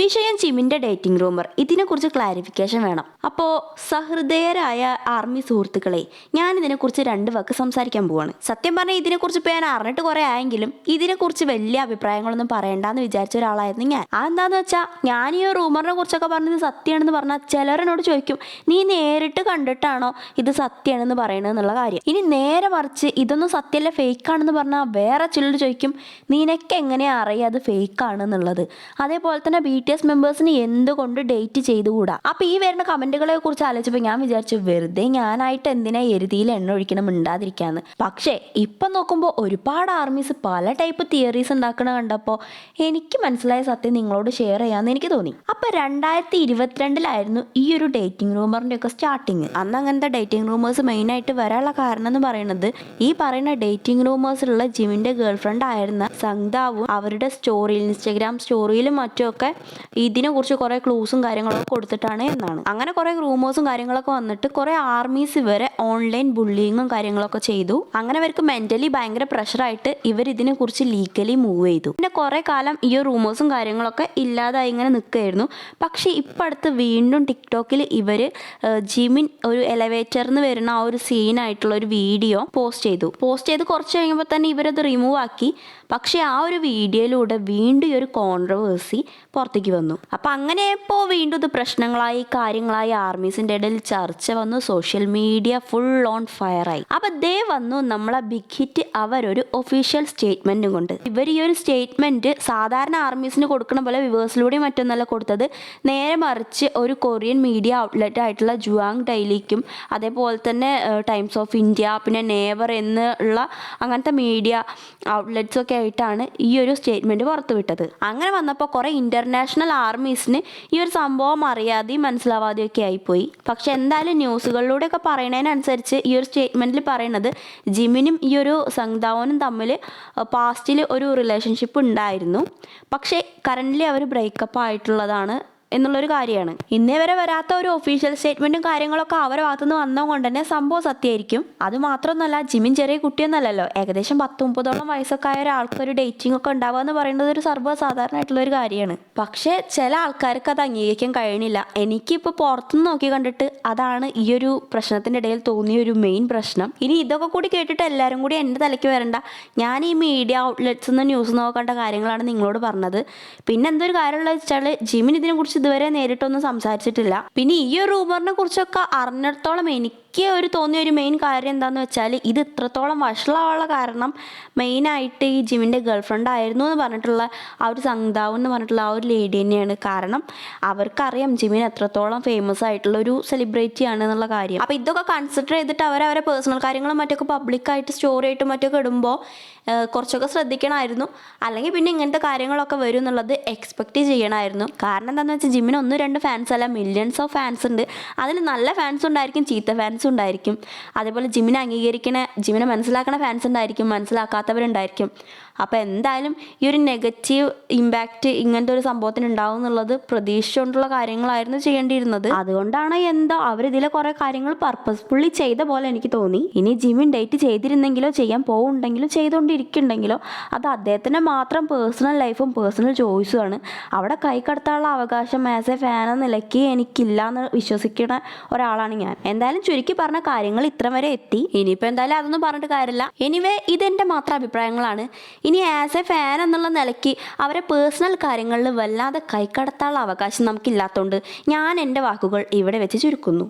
വിഷയം ജിമിന്റെ dating rumour. ഇതിനെക്കുറിച്ച് ക്ലാരിഫിക്കേഷൻ വേണം. അപ്പോ സഹൃദയരായ ആർമി സുഹൃത്തുക്കളെ ഞാൻ ഇതിനെക്കുറിച്ച് രണ്ട് വാക്ക് സംസാരിക്കാൻ പോവാണ്. സത്യം പറഞ്ഞാൽ ഇതിനെക്കുറിച്ച് കുറിച്ച് ഞാൻ അറിഞ്ഞിട്ട് കുറെ ആയെങ്കിലും ഇതിനെക്കുറിച്ച് വലിയ അഭിപ്രായങ്ങളൊന്നും പറയണ്ടെന്ന് വിചാരിച്ച ഒരാളായിരുന്നു ഞാൻ. അതെന്താന്ന് വെച്ചാൽ ഞാൻ ഈ റൂമറിനെ കുറിച്ചൊക്കെ പറഞ്ഞത് സത്യമാണെന്ന് പറഞ്ഞാൽ ചിലരനോട് ചോദിക്കും നീ നേരിട്ട് കണ്ടിട്ടാണോ ഇത് സത്യമാണെന്ന് പറയണത് എന്നുള്ള കാര്യം? ഇനി നേരെ മറിച്ച് ഇതൊന്നും സത്യമല്ല ഫേക്ക് ആണെന്ന് പറഞ്ഞാൽ വേറെ ചിലർ ചോദിക്കും നിനക്ക് എങ്ങനെയാ അറിയാം അത് ഫേക്ക് ആണെന്നുള്ളത് അതേപോലെ തന്നെ ബി ടി എസ് മെമ്പേഴ്സിന് എന്തുകൊണ്ട് ഡേറ്റ് ചെയ്തുകൂടാ? അപ്പൊ ഈ വരുന്ന കമന്റുകളെ കുറിച്ച് ആലോചിച്ചപ്പോൾ ഞാൻ വിചാരിച്ചു വെറുതെ ഞാനായിട്ട് എന്തിനാ എരുതിയിൽ എണ്ണ ഒഴിക്കണം മിണ്ടാതിരിക്കാന്ന്. പക്ഷേ ഇപ്പൊ നോക്കുമ്പോൾ ഒരുപാട് ആർമീസ് പല ടൈപ്പ് തിയറീസ് ഉണ്ടാക്കണ കണ്ടപ്പോൾ എനിക്ക് മനസ്സിലായ സത്യം നിങ്ങളോട് ഷെയർ ചെയ്യാമെന്ന് എനിക്ക് തോന്നി. അപ്പൊ രണ്ടായിരത്തി ഇരുപത്തിരണ്ടിലായിരുന്നു ഈ ഒരു ഡേറ്റിംഗ് റൂമറിന്റെ ഒക്കെ സ്റ്റാർട്ടിങ്. അന്ന് അങ്ങനത്തെ ഡേറ്റിംഗ് റൂമേഴ്സ് മെയിൻ ആയിട്ട് വരാനുള്ള കാരണം എന്ന് പറയുന്നത് ഈ പറയുന്ന ഡേറ്റിംഗ് റൂമേഴ്സിലുള്ള ജിമിന്റെ ഗേൾ ഫ്രണ്ട് ആയിരുന്ന സംഗ്താവും അവരുടെ സ്റ്റോറിയിൽ ഇൻസ്റ്റഗ്രാം സ്റ്റോറിയിലും മറ്റുമൊക്കെ ഇതിനെക്കുറിച്ച് കുറേ ക്ലൂസും കാര്യങ്ങളൊക്കെ കൊടുത്തിട്ടാണ് എന്നാണ്. അങ്ങനെ കുറേ റൂമേഴ്സും കാര്യങ്ങളൊക്കെ വന്നിട്ട് കുറേ ആർമീസ് ഇവരെ ഓൺലൈൻ ബുള്ളിങ്ങും കാര്യങ്ങളൊക്കെ ചെയ്തു. അങ്ങനെ അവർക്ക് മെന്റലി ഭയങ്കര പ്രഷറായിട്ട് ഇവർ ഇതിനെക്കുറിച്ച് ലീഗലി മൂവ് ചെയ്തു. പിന്നെ കുറേ കാലം ഈ റൂമേഴ്സും കാര്യങ്ങളൊക്കെ ഇല്ലാതായി ഇങ്ങനെ നിൽക്കുകയായിരുന്നു. പക്ഷേ ഇപ്പം അടുത്ത് വീണ്ടും ടിക്ടോക്കിൽ ഇവർ ജിമിൻ ഒരു എലവേറ്ററിൽ നിന്ന് വരുന്ന ആ ഒരു സീനായിട്ടുള്ള ഒരു വീഡിയോ പോസ്റ്റ് ചെയ്തു. പോസ്റ്റ് ചെയ്ത് കുറച്ച് കഴിയുമ്പോൾ തന്നെ ഇവരത് റിമൂവ് ആക്കി. പക്ഷേ ആ ഒരു വീഡിയോയിലൂടെ വീണ്ടും ഈ ഒരു കോൺട്രവേഴ്സി പുറത്തേക്ക് വന്നു. അപ്പം അങ്ങനെ ഇപ്പോൾ വീണ്ടും ഇത് പ്രശ്നങ്ങളായി കാര്യങ്ങളായി ആർമീസിന്റെ ഇടയിൽ ചർച്ച വന്നു. സോഷ്യൽ മീഡിയ ഫുൾ ഓൺ ഫയറായി അപ്പം ദേ വന്നു നമ്മളെ ബിഗ് ഹിറ്റ് അവരൊരു ഒഫീഷ്യൽ സ്റ്റേറ്റ്മെന്റും കൊണ്ട്. ഇവർ ഈ ഒരു സ്റ്റേറ്റ്മെന്റ് സാധാരണ ആർമീസിന് കൊടുക്കണ പോലെ വിവേഴ്സിലൂടെയും മറ്റൊന്നല്ല കൊടുത്തത്. നേരെ മറിച്ച് ഒരു കൊറിയൻ മീഡിയ ഔട്ട്ലെറ്റ് ആയിട്ടുള്ള ജുവാങ് ഡെയിലിക്കും അതേപോലെ തന്നെ ടൈംസ് ഓഫ് ഇന്ത്യ പിന്നെ നേവർ എന്നുള്ള അങ്ങനത്തെ മീഡിയ ഔട്ട്ലെറ്റ്സ് ഒക്കെ ആയിട്ടാണ് ഈ ഒരു സ്റ്റേറ്റ്മെന്റ് പുറത്തുവിട്ടത്. അങ്ങനെ വന്നപ്പോൾ കുറേ ഇന്റർനാഷണൽ ആർമീസിന് ഈ ഒരു സംഭവം അറിയാതെയും മനസ്സിലാവാതെയും ഒക്കെ ആയിപ്പോയി. പക്ഷെ എന്തായാലും ന്യൂസുകളിലൂടെ ന്യൂസുകളിലൂടെയൊക്കെ പറയുന്നതിനനുസരിച്ച് ഈ ഒരു സ്റ്റേറ്റ്മെന്റിൽ പറയുന്നത് ജിമിനും ഈ ഒരു സംഗ്താവനും തമ്മിൽ പാസ്റ്റിൽ ഒരു റിലേഷൻഷിപ്പ് ഉണ്ടായിരുന്നു. പക്ഷേ കറന്റ്ലി അവർ ബ്രേക്കപ്പ് ആയിട്ടുള്ളതാണ്. എന്നുള്ളൊരു കാര്യമാണ്. ഇന്നേ വരെ വരാത്ത ഒരു ഒഫീഷ്യൽ സ്റ്റേറ്റ്മെന്റും കാര്യങ്ങളൊക്കെ അവരുടെ ഭാഗത്തുനിന്ന് വന്നതുകൊണ്ട് തന്നെ സംഭവം സത്യമായിരിക്കും. അത് മാത്രമൊന്നുമല്ല ജിമിൻ ചെറിയ കുട്ടിയൊന്നല്ലല്ലോ. ഏകദേശം പത്ത് മുപ്പതോളം വയസ്സൊക്കെ ആയ ഒരാൾക്ക് ഒരു ഡേറ്റിംഗ് ഒക്കെ ഉണ്ടാവുക എന്ന് പറയുന്നത് ഒരു സർവസാധാരണമായിട്ടുള്ള ഒരു കാര്യമാണ്. പക്ഷേ ചില ആൾക്കാർക്ക് അത് അംഗീകരിക്കാൻ കഴിയണില്ല. എനിക്കിപ്പോൾ പുറത്തുനിന്ന് നോക്കി കണ്ടിട്ട് അതാണ് ഈ ഒരു പ്രശ്നത്തിന്റെ ഇടയിൽ തോന്നിയ ഒരു മെയിൻ പ്രശ്നം. ഇനി ഇതൊക്കെ കൂടി കേട്ടിട്ട് എല്ലാവരും കൂടി എന്റെ തലയ്ക്ക് വരണ്ട. ഞാൻ ഈ മീഡിയ ഔട്ട്ലെറ്റ്സ് നിന്ന് ന്യൂസ് നോക്കേണ്ട കാര്യങ്ങളാണ് നിങ്ങളോട് പറഞ്ഞത്. പിന്നെ എന്തൊരു കാര്യമുള്ളത് വെച്ചാൽ ജിമിൻ ഇതിനെക്കുറിച്ച് ഇതുവരെ നേരിട്ടൊന്നും സംസാരിച്ചിട്ടില്ല. പിന്നെ ഈ ഒരു റൂമറിനെ കുറിച്ചൊക്കെ അറിഞ്ഞിടത്തോളം എനിക്ക് ഒരു തോന്നിയ ഒരു മെയിൻ കാര്യം എന്താണെന്ന് വെച്ചാൽ ഇത് ഇത്രത്തോളം വഷളാവാനുള്ള കാരണം മെയിനായിട്ട് ഈ ജിമ്മിന്റെ ഗേൾ ഫ്രണ്ട് ആയിരുന്നു എന്ന് പറഞ്ഞിട്ടുള്ള ആ ഒരു സംഗതാവ് എന്ന് പറഞ്ഞിട്ടുള്ള ആ ഒരു ലേഡി തന്നെയാണ്. കാരണം അവർക്കറിയാം ജിമ്മിൻ എത്രത്തോളം ഫേമസ് ആയിട്ടുള്ള ഒരു സെലിബ്രിറ്റി ആണ് എന്നുള്ള കാര്യം. അപ്പോൾ ഇതൊക്കെ കൺസിഡർ ചെയ്തിട്ട് അവർ അവരെ പേഴ്സണൽ കാര്യങ്ങളും മറ്റൊക്കെ പബ്ലിക്കായിട്ട് സ്റ്റോറി ആയിട്ടും മറ്റൊക്കെ ഇടുമ്പോൾ കുറച്ചൊക്കെ ശ്രദ്ധിക്കണമായിരുന്നു. അല്ലെങ്കിൽ പിന്നെ ഇങ്ങനത്തെ കാര്യങ്ങളൊക്കെ വരും എന്നുള്ളത് എക്സ്പെക്റ്റ് ചെയ്യണമായിരുന്നു. കാരണം എന്താണെന്ന് വെച്ചാൽ ജിമ്മിന് ഒന്നും രണ്ട് ഫാൻസ് അല്ല മില്യൺസ് ഓഫ് ഫാൻസ് ഉണ്ട്. അതിൽ നല്ല ഫാൻസ് ഉണ്ടായിരിക്കും ചീത്ത ഫാൻസും ഉണ്ടായിരിക്കും. അതേപോലെ ജിമ്മിനെ അംഗീകരിക്കണ ജിമ്മിനെ മനസ്സിലാക്കണ ഫാൻസ് ഉണ്ടായിരിക്കും മനസ്സിലാക്കാത്തവരുണ്ടായിരിക്കും. അപ്പോൾ എന്തായാലും ഈ ഒരു നെഗറ്റീവ് ഇമ്പാക്റ്റ് ഇങ്ങനത്തെ ഒരു സംഭവത്തിന് ഉണ്ടാവും എന്നുള്ളത് പ്രതീക്ഷിച്ചുകൊണ്ടുള്ള കാര്യങ്ങളായിരുന്നു ചെയ്യേണ്ടിയിരുന്നത്. അതുകൊണ്ടാണ് എന്തോ അവർ ഇതിലെ കുറേ കാര്യങ്ങൾ പർപ്പസ്ഫുള്ളി ചെയ്ത പോലെ എനിക്ക് തോന്നി. ഇനി ജിമ്മിൻ ഡേറ്റ് ചെയ്തിരുന്നെങ്കിലോ ചെയ്യാൻ പോകുന്നുണ്ടെങ്കിലോ ചെയ്തുകൊണ്ടിരിക്കുന്നുണ്ടെങ്കിലോ അത് അദ്ദേഹത്തിന്റെ മാത്രം പേഴ്സണൽ ലൈഫും പേഴ്സണൽ ചോയ്സുമാണ് അവിടെ കൈ കടത്താനുള്ള അവകാശം ആസ് എ ഫാൻ എന്ന നിലയ്ക്ക് എനിക്കില്ല എന്ന് വിശ്വസിക്കുന്ന ഒരാളാണ് ഞാൻ. എന്തായാലും ചുരുക്കി പറഞ്ഞ കാര്യങ്ങൾ ഇത്ര വരെ എത്തി. ഇനിയിപ്പോൾ എന്തായാലും അതൊന്നും പറഞ്ഞിട്ട് കാര്യമില്ല. എനിവേ ഇതെന്റെ മാത്രം അഭിപ്രായങ്ങളാണ്. ഇനി ആസ് എ ഫാൻ എന്നുള്ള നിലയ്ക്ക് അവരെ പേഴ്സണൽ കാര്യങ്ങളിൽ വല്ലാതെ കൈക്കടത്താനുള്ള അവകാശം നമുക്കില്ലാത്തതുകൊണ്ട് ഞാൻ എന്റെ വാക്കുകൾ ഇവിടെ വെച്ച് ചുരുക്കുന്നു.